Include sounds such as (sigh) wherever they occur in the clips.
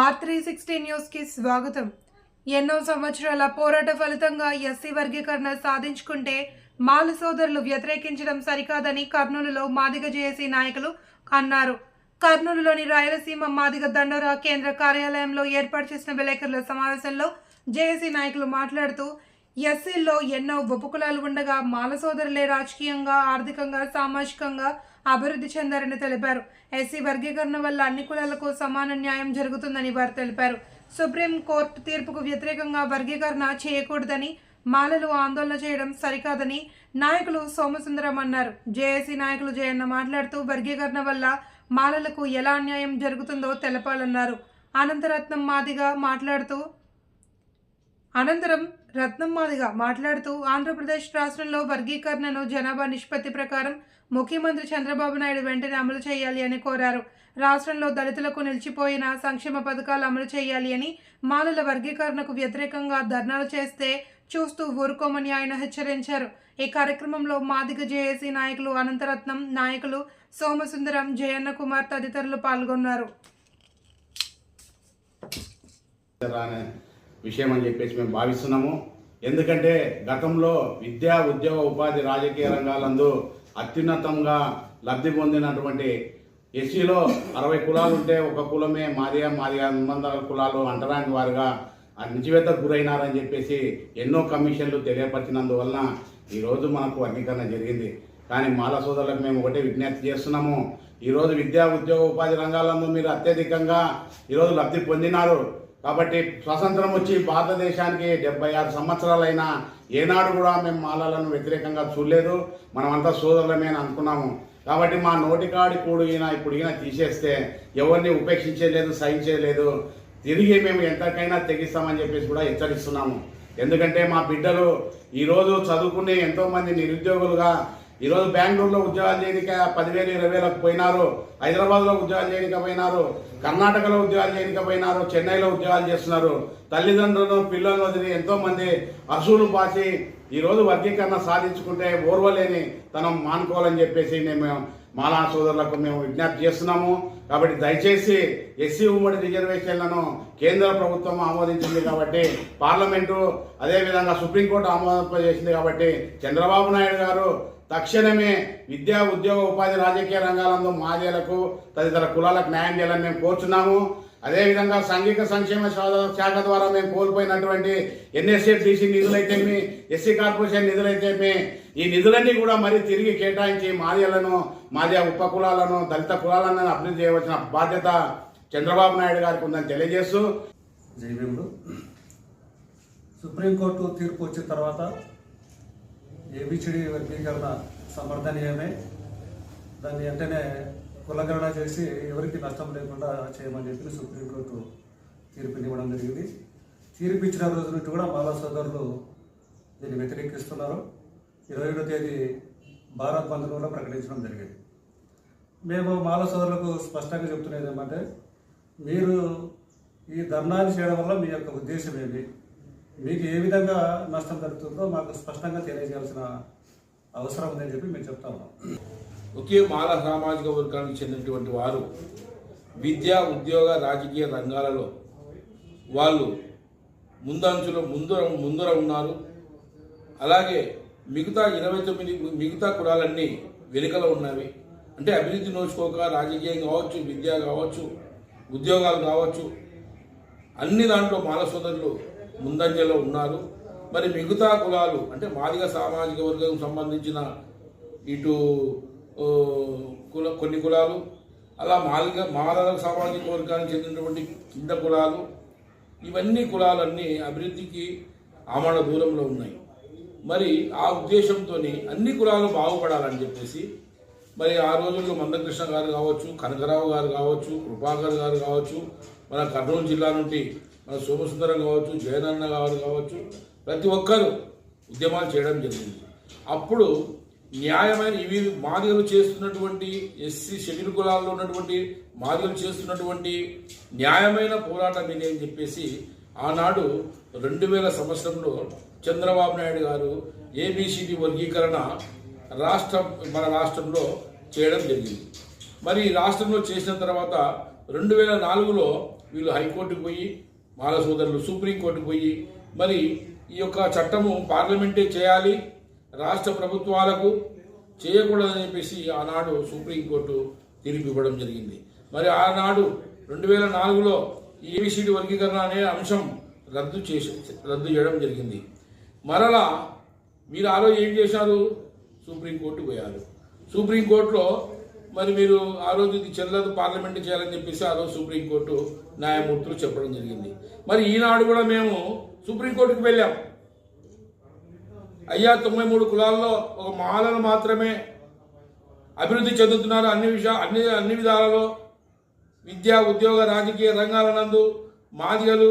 Are three sixty న్యూస్కి స్వాగతం. ఎన్నో సంవత్సరాల పోరాట ఫలితంగా ఎస్సీ వర్గీకరణ సాధించుకుంటే మాల సోదరులు వ్యతిరేకించడం సరికాదని కర్నూలులో మాదిగ జేఏసీ నాయకులు అన్నారు. కర్నూలులోని రాయలసీమ మాదిగ దండోరా కేంద్ర కార్యాలయంలో ఏర్పాటు చేసిన విలేకరుల సమావేశంలో జేఏసీ నాయకులు మాట్లాడుతూ ఎస్సీల్లో ఎన్నో ఉపకులాలు ఉండగా మాల సోదరులే రాజకీయంగా ఆర్థికంగా సామాజికంగా అభివృద్ధి చెందారని తెలిపారు. ఎస్సీ వర్గీకరణ వల్ల అన్ని కులాలకు సమాన న్యాయం జరుగుతుందని వారు తెలిపారు. సుప్రీం కోర్టు తీర్పుకు వ్యతిరేకంగా వర్గీకరణ చేయకూడదని మాలలు ఆందోళన చేయడం సరికాదని నాయకులు సోమసుందరం అన్నారు. జేఏసీ నాయకులు జయన్న మాట్లాడుతూ వర్గీకరణ వల్ల మాలలకు ఎలా అన్యాయం జరుగుతుందో తెలపాలన్నారు. అనంతరత్నం మాదిగా మాట్లాడుతూ అనంతరం రత్నం మాదిగా మాట్లాడుతూ ఆంధ్రప్రదేశ్ రాష్ట్రంలో వర్గీకరణను జనాభా నిష్పత్తి ప్రకారం ముఖ్యమంత్రి చంద్రబాబు నాయుడు వెంటనే అమలు చేయాలి అని కోరారు. రాష్ట్రంలో దళితులకు నిలిచిపోయిన సంక్షేమ పథకాలు అమలు చేయాలి అని మాలల వర్గీకరణకు వ్యతిరేకంగా ధర్నాలు చేస్తే చూస్తూ ఊరుకోమని ఆయన హెచ్చరించారు. ఈ కార్యక్రమంలో మాదిగ జేఏసీ నాయకులు అనంతరత్నం నాయకులు సోమసుందరం జయన్న కుమార్ తదితరులు పాల్గొన్నారు. విషయం అని చెప్పేసి మేము భావిస్తున్నాము. ఎందుకంటే గతంలో విద్యా ఉద్యోగ ఉపాధి రాజకీయ రంగాలందు అత్యున్నతంగా లబ్ధి పొందినటువంటి ఎస్సీలో అరవై కులాలు ఉంటే ఒక కులమే మాదిగా మాదిగా వందల కులాలు అంటరాని వారుగా అణిచివేతకు గురైనారని చెప్పేసి ఎన్నో కమిషన్లు తెలియపరిచినందువలన ఈరోజు మనకు వర్గీకరణ జరిగింది. కానీ మాల సోదరులకు మేము ఒకటే విజ్ఞప్తి చేస్తున్నాము. ఈరోజు విద్యా ఉద్యోగ ఉపాధి రంగాలందు మీరు అత్యధికంగా ఈరోజు లబ్ధి పొందినారు. కాబట్టి స్వతంత్రం వచ్చి భారతదేశానికి డెబ్బై ఆరు సంవత్సరాలైనా ఏనాడు కూడా మేము మాలలను వ్యతిరేకంగా చూడలేదు. మనమంతా సోదరులమే అని అనుకున్నాము. కాబట్టి మా నోటికాడి కూడు ఈయన ఇప్పుడు ఈయన తీసేస్తే ఎవరిని ఉపేక్షించేలేదు సహించలేదు తిరిగి మేము ఎంతకైనా తెగిస్తామని చెప్పేసి కూడా హెచ్చరిస్తున్నాము. ఎందుకంటే మా బిడ్డలు ఈరోజు చదువుకునే ఎంతోమంది నిరుద్యోగులుగా ఈరోజు బెంగళూరులో ఉద్యోగాలు చేయనిక పదివేలు ఇరవై వేలకు పోయినారు. హైదరాబాద్లో ఉద్యోగాలు చేయనిక పోయినారు. కర్ణాటకలో ఉద్యోగాలు చేయనిక పోయినారు. చెన్నైలో ఉద్యోగాలు చేస్తున్నారు. తల్లిదండ్రులను పిల్లలను వదిలి ఎంతోమంది అసూలు పాసి ఈరోజు వర్గీకరణ సాధించుకుంటే ఓర్వలేని తనం మానుకోవాలని చెప్పేసి మేము మాలా సోదరులకు మేము విజ్ఞప్తి చేస్తున్నాము. కాబట్టి దయచేసి ఎస్సీ ఉమ్మడి రిజర్వేషన్లను కేంద్ర ప్రభుత్వం ఆమోదించింది కాబట్టి పార్లమెంటు అదేవిధంగా సుప్రీంకోర్టు ఆమోదింపజేసింది కాబట్టి చంద్రబాబు నాయుడు గారు తక్షణమే విద్యా ఉద్యోగ ఉపాధి రాజకీయ రంగాలందు మాదేలకు తదితర కులాలకు న్యాయం చేయాలని మేము కోరుచున్నాము. అదేవిధంగా సాంఘిక సంక్షేమ శాఖ- శాఖ ద్వారా మేము కోల్పోయినటువంటి ఎన్ఎస్ఎఫ్డిసి నిధులైతేమి ఎస్సీ కార్పొరేషన్ నిధులైతేమి ఈ నిధులన్నీ కూడా మరి తిరిగి కేటాయించి మాదిలను మాదియ ఉప కులాలను దళిత కులాలను అభివృద్ధి చేయవలసిన బాధ్యత చంద్రబాబు నాయుడు గారికి ఉందని తెలియజేస్తూ జైవీములు సుప్రీంకోర్టు తీర్పు వచ్చిన తర్వాత ఏబిసిడి వర్గీకరణ సమర్థనీయమే. దాన్ని వెంటనే కులగణన చేసి ఎవరికి నష్టం లేకుండా చేయమని చెప్పి సుప్రీంకోర్టు తీర్పునివ్వడం జరిగింది. తీర్పు ఇచ్చిన రోజు నుండి కూడా మాలా సోదరులు దీన్ని వ్యతిరేకిస్తున్నారు. ఇరవై ఏడో తేదీ భారత్ బంద్ కూడా ప్రకటించడం జరిగింది. మేము మాల సోదరులకు స్పష్టంగా చెప్తున్నది ఏమంటే మీరు ఈ ధర్నాన్ని చేయడం వల్ల మీ యొక్క ఉద్దేశం ఏమి? మీకు ఏ విధంగా నష్టం జరుగుతుందో మాకు స్పష్టంగా తెలియజేయాల్సిన అవసరం ఉందని చెప్పి మేము చెప్తా ఉన్నాం. ఒకే మాల సామాజిక వర్గానికి చెందినటువంటి వారు విద్యా ఉద్యోగ రాజకీయ రంగాలలో వాళ్ళు ముందంచులో ముందర ముందర ఉన్నారు. అలాగే మిగతా ఇరవై తొమ్మిది మిగతా కులాలన్నీ వెనుకలో ఉన్నవి. అంటే అభివృద్ధి నోచుకోక రాజకీయం కావచ్చు విద్య కావచ్చు ఉద్యోగాలు కావచ్చు అన్ని దాంట్లో మాల సోదరులు ముందంజలో ఉన్నారు. మరి మిగతా కులాలు అంటే మాదిగ సామాజిక వర్గం సంబంధించిన ఇటు కుల కొన్ని కులాలు అలా మాదిగ మాలల సామాజిక వర్గానికి చెందినటువంటి కింద కులాలు ఇవన్నీ కులాలన్నీ అభివృద్ధికి ఆమడ దూరంలో ఉన్నాయి. మరి ఆ ఉద్దేశంతో అన్ని కులాలు బాగుపడాలని చెప్పేసి మరి ఆ రోజుల్లో మందకృష్ణ గారు కావచ్చు కనకరావు గారు కావచ్చు కృపాకర్ గారు కావచ్చు మన కర్నూలు జిల్లా నుండి మన సోమసుందరం కావచ్చు జయనన్న గారు కావచ్చు ప్రతి ఒక్కరూ ఉద్యమాలు చేయడం జరిగింది. అప్పుడు న్యాయమైన ఇవి మాదిగలు చేస్తున్నటువంటి ఎస్సీ షెడ్యూల్ కులాల్లో ఉన్నటువంటి మాదిగలు చేస్తున్నటువంటి న్యాయమైన పోరాటం ఇది అని చెప్పేసి ఆనాడు రెండు వేల సంవత్సరంలో చంద్రబాబు నాయుడు గారు ఏబిసిడి వర్గీకరణ రాష్ట్రం మన రాష్ట్రంలో చేయడం జరిగింది. మరి ఈ రాష్ట్రంలో చేసిన తర్వాత రెండు వేల నాలుగులో వీళ్ళు హైకోర్టుకు పోయి మాల సోదరులు సుప్రీంకోర్టుకు పోయి మరి ఈ యొక్క చట్టము పార్లమెంటే చేయాలి రాష్ట్ర ప్రభుత్వాలకు చేయకూడదని చెప్పేసి ఆనాడు సుప్రీంకోర్టు తీర్పు ఇవ్వడం జరిగింది. మరి ఆనాడు రెండు వేల నాలుగులో ఏబిసిడి వర్గీకరణ అనే అంశం రద్దు చేసి రద్దు చేయడం జరిగింది. మరలా మీరు ఆ రోజు ఏం చేశారు? సుప్రీంకోర్టు పోయారు. సుప్రీంకోర్టులో మరి మీరు ఆ రోజు ఇది చెల్లదు పార్లమెంట్ చేయాలని చెప్పేసి ఆ రోజు సుప్రీంకోర్టు న్యాయమూర్తులు చెప్పడం జరిగింది. మరి ఈనాడు కూడా మేము సుప్రీంకోర్టుకు వెళ్ళాం. అయ్యా తొంభై మూడు కులాల్లో ఒక మాలను మాత్రమే అభివృద్ధి చెందుతున్నారు. అన్ని విషయా అన్ని అన్ని విధాలలో విద్యా ఉద్యోగ రాజకీయ రంగాల నందు మాదిగలు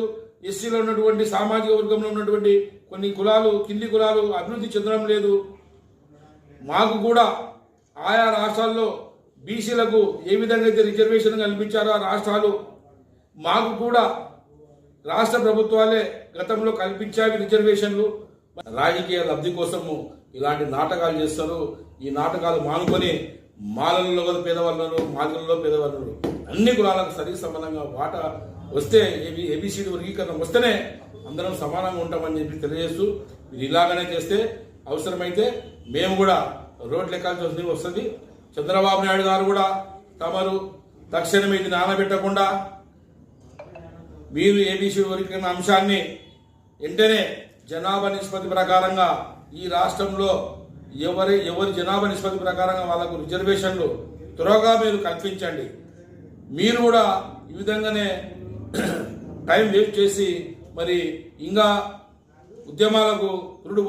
ఎస్సీలో ఉన్నటువంటి సామాజిక వర్గంలో ఉన్నటువంటి కొన్ని కులాలు కింది కులాలు అభివృద్ధి చెందడం లేదు. మాకు కూడా ఆయా రాష్ట్రాల్లో బీసీలకు ఏ విధంగా అయితే రిజర్వేషన్ కల్పించారో ఆ రాష్ట్రాలు మాకు కూడా రాష్ట్ర ప్రభుత్వాలే గతంలో కల్పించావి రిజర్వేషన్లు. రాజకీయ లబ్ధి కోసము ఇలాంటి నాటకాలు చేస్తారు. ఈ నాటకాలు మానుకొని మాలలలో కూడా పేదవాళ్ళు మాలలలో పేదవాళ్ళు అన్ని కులాలకు సరి సమానంగా వాటా వస్తే ఏబి ఏబిసిడి వర్గీకరణ వస్తేనే అందరం సమానంగా ఉంటామని చెప్పి తెలియజేస్తూ మీరు ఇలాగనే చేస్తే అవసరమైతే మేము కూడా రోడ్లు ఎక్కాల్సి వస్తుంది. చంద్రబాబు నాయుడు గారు కూడా తమరు తక్షణం ఇది నానబెట్టకుండా మీరు ఏబిసి వర్గీకరణ అంశాన్ని వెంటనే జనాభా నిష్పత్తి ప్రకారంగా ఈ రాష్ట్రంలో ఎవరి ఎవరి జనాభా నిష్పత్తి ప్రకారంగా వాళ్ళకు రిజర్వేషన్లు త్వరగా మీరు కల్పించండి. మీరు కూడా ఈ విధంగానే (clears throat) టైం వేస్ట్ చేసి మరి ఇంకా ఉద్యమాలకు పురుడు